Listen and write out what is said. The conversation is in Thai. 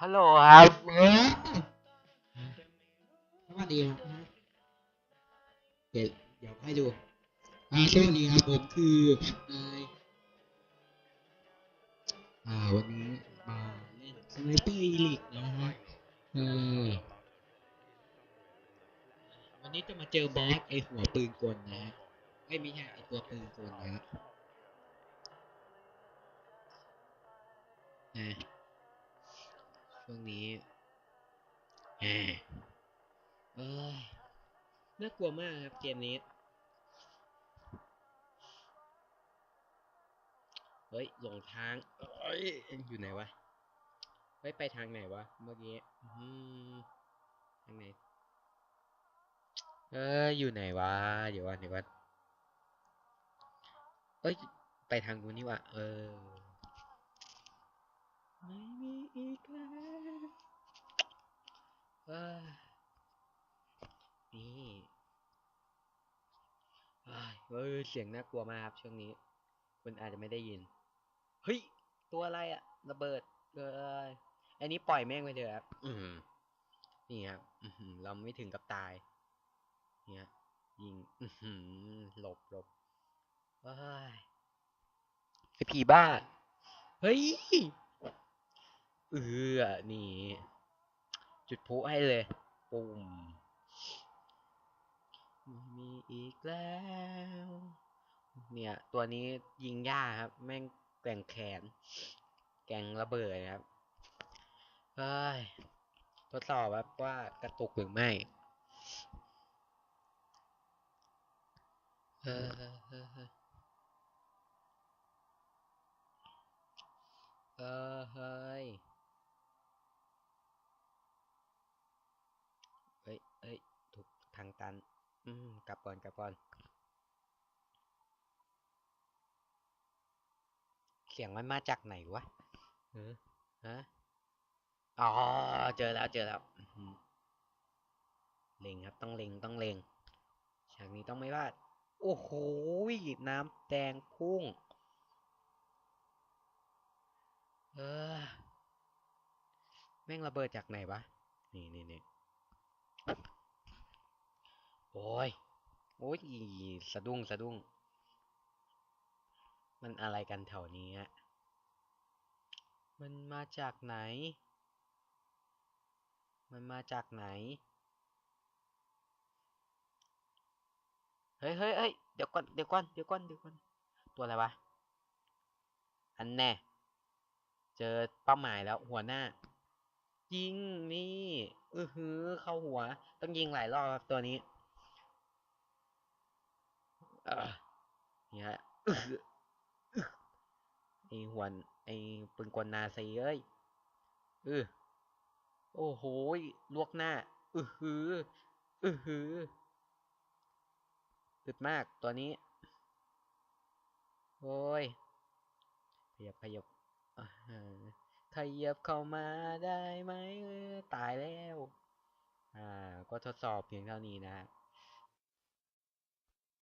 ฮัลโหลครับสวัสดีครับเดี๋ยวเดี๋ยวให้ดูอ่าสวัสดีครับผมคือนายอ่าวันนี้มาเล่นสไนเปอร์อีลิกนะฮะเออวันนี้จะมาเจอบอสไอหัวปืนกลนะฮะไอ้ยไม่ใช่ไอตัวปืนกลนะฮะอ่า ช่วงนี้อ่าเอ้ยน่ากลัวมากครับเกมนี้ เฮ้ย หลงทาง เอ้ย อยู่ไหนวะ เฮ้ย ไปทางไหนวะ เมื่อกี้อื้อหือทางไหน เอ้ย อยู่ไหนวะ เดี๋ยวก่อนเดี๋ยวก่อนเอ้ย ไปทางกูนนี่วะ เออ ไม่มีอีกแล้วเอ้ย นี่อ้ายเฮ้ยเสียงน่ากลัวมากครับช่วงนี้ คุณอาจจะไม่ได้ยิน เฮ้ย ตัวอะไรอะระเบิดเลยอันนี้ปล่อยแม่งไปเถอะครับ อืมนี่ครับอือหือเราไม่ถึงกับตาย เนี่ยยิงอือหือหลบหลบเฮ้ยไอผีบ้า เฮ้ย เออนี่ จุดพลุให้เลยปุ่มไม่มีอีกแล้ว เนี่ย ตัวนี้ยิงยากครับ แม่งแก่งแขน แกงระเบิดครับเฮ้ยทดสอบครับว่ากระตุกหรือไม่เอออเฮ้ย เฮ้ย ถูกทางตัน อืม กลับก่อน กลับก่อน เสียงมันมาจากไหนวะเออฮะ อ๋อ เจอแล้ว เจอแล้วเล็งครับ ต้องเล็ง ต้องเล็ง ฉากนี้ต้องไม่พลาด โอ้โห น้ำแดงพุ่ง เออ แม่งระเบิดจากไหนวะ นี่นี่นี่ โอ้ย โอ้ยสะดุ้งสะดุ้ง มันอะไรกันแถวนี้ฮะมันมาจากไหน มันมาจากไหน เฮ้ยเฮ้ยเฮ้ยเดี๋ยวก่อน เดี๋ยวก่อน เดี๋ยวก่อน เดี๋ยวก่อน ตัวอะไรวะ อันแน่ เจอเป้าหมายแล้วหัวหน้า ยิงนี่ อือหือ เข้าหัว ต้องยิงหลายรอบครับตัวนี้ นี่ยฮะอื้อหืออื้อไอหวนไอปืนกลนาซีเอ้ยเออโอ้โหลวกหน้าอือหืออือหืออึดมากตัวนี้ โอ้ยขยับขยับขยับเข้ามาได้ไหมตายแล้ว อ่า ก็ทดสอบเพียงเท่านี้นะฮะ